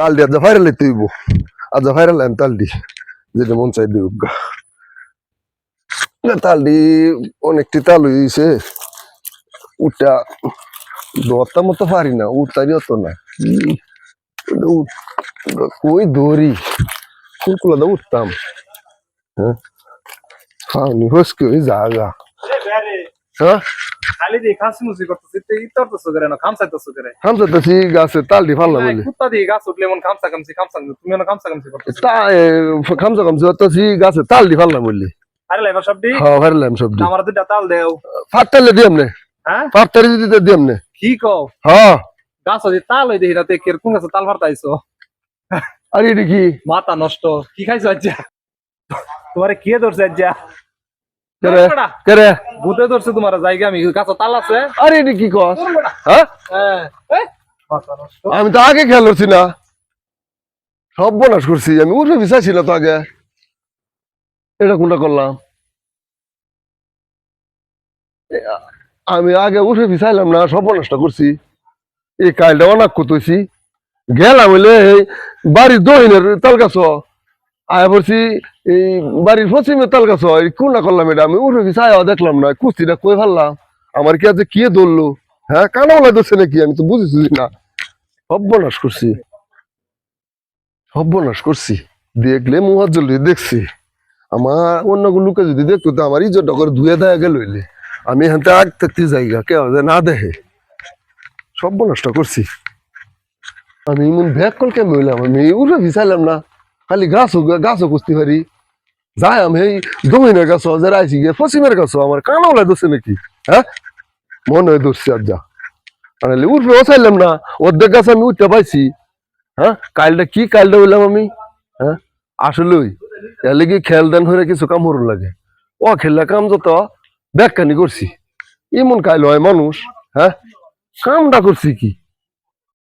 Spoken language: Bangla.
তাল দি আজ ভাইরাল তুইব। আজ ভাইরাল আন তাল দি যেটা মন চাই দিউক গা। না তাল দি অনেকটি তাল হইছে। উঠটা দরটা মতো পারি না উঠতারি অত না। কি? কই দৌড়ি কুলকুলা দা উঠতাম হ্যাঁ? ফাউনি হসকে ওই জাগা হ্যাঁ? খালি দিয়ে খাসি মুসি করতেছি তুই ইতরতেছ করে না খামসাইতেছ করে হামসা তো সি গাছে তাল দি ফাললাম বলে। কুত্তা দিয়ে গাছ উঠলে এমন খামসা খামসি খামসা তুমি এমন খামসা খামসি করতেছ? তা খামসা খামসা তো সি গাছে তাল দি ফাললাম বললি আরে লাইবা সব দি? হ্যাঁ ফারলাম সব দি। আমার দুটা তাল দেও। ফাটতালে দিয়াম নে। হ্যাঁ? ফাটতারি দিতে দিয়াম নে। কি কও? হ্যাঁ। গাছ যদি তাল হই দেখি রাতে কের কোন গাছে তাল ফারতাইছো আরে এটা মাথা নষ্ট। কি খাইছো আজ্জা? তোমারে কে ধরছে আজ্জা? ভূতে ধরছে তোমার জায়গা আমি গাছে তাল আছে। আরে এটা কি কস? হ্যাঁ? হ্যাঁ। আমি তো আগে খেয়াল করছি না। সব বনাস করছি আমি উঠে বিচাইছি না তো আগে। এটা কোনটা করলাম? আমি আগে উঠে বিচাইলাম না সব বনাসটা করছি। এই কালটা অনাক করতেছি গেলাম হইলে বাড়ির দহিনের তাল গাছ আয়া পড়ছি এই বাড়ির পশ্চিমের তাল গাছ কোনটা করলাম এটা? আমি উঠে বিচাই দেখলাম না, কুস্তিটা কই ফেললাম আমার কি আছে কে ধরলো? হ্যাঁ কানাওয়ালা ধরছে নাকি? আমি তো বুঝেছি না। সর্বনাশ করছি। সর্বনাশ করছি। দেখলে মুহাজ্জল দেখছি, আমার অন্য লোকে যদি দেখতো, তো আমার ইজ্জতটা করে ধুয়ে দেয়া গেল হইলে। আমি এখান থেকে আগ থাকতে জায়গা যে না দেখে। সর্বনাশটা করছি। আমি এমন ব্যাগ কল কেমন হইলাম? আমি উঠে ভিসাইলাম না। খালি গাছও গাছও কুস্তি পারি। যাই আমি এই দমিনের গাছ যারা আইসি গিয়ে পশ্চিমের গাছ আমার কানাওয়ালা ধরছে নাকি? হ্যাঁ? মনে হয় ধরছি আর যা। আনালে উঠবে চাইলাম না। অর্ধেক গাছ আমি উঠতে পাইছি। হ্যাঁ? কালটা কি কালটা বললাম আমি? হ্যাঁ? আসলেই এর লেগে খেল দেন হয়ে কিছু কাম হরুন লাগে। ও খেললে কাম যত, ব্যাখ্যানি করছি। এমন কাইল হয় মানুষ হ্যাঁ? কামটা করছি কি?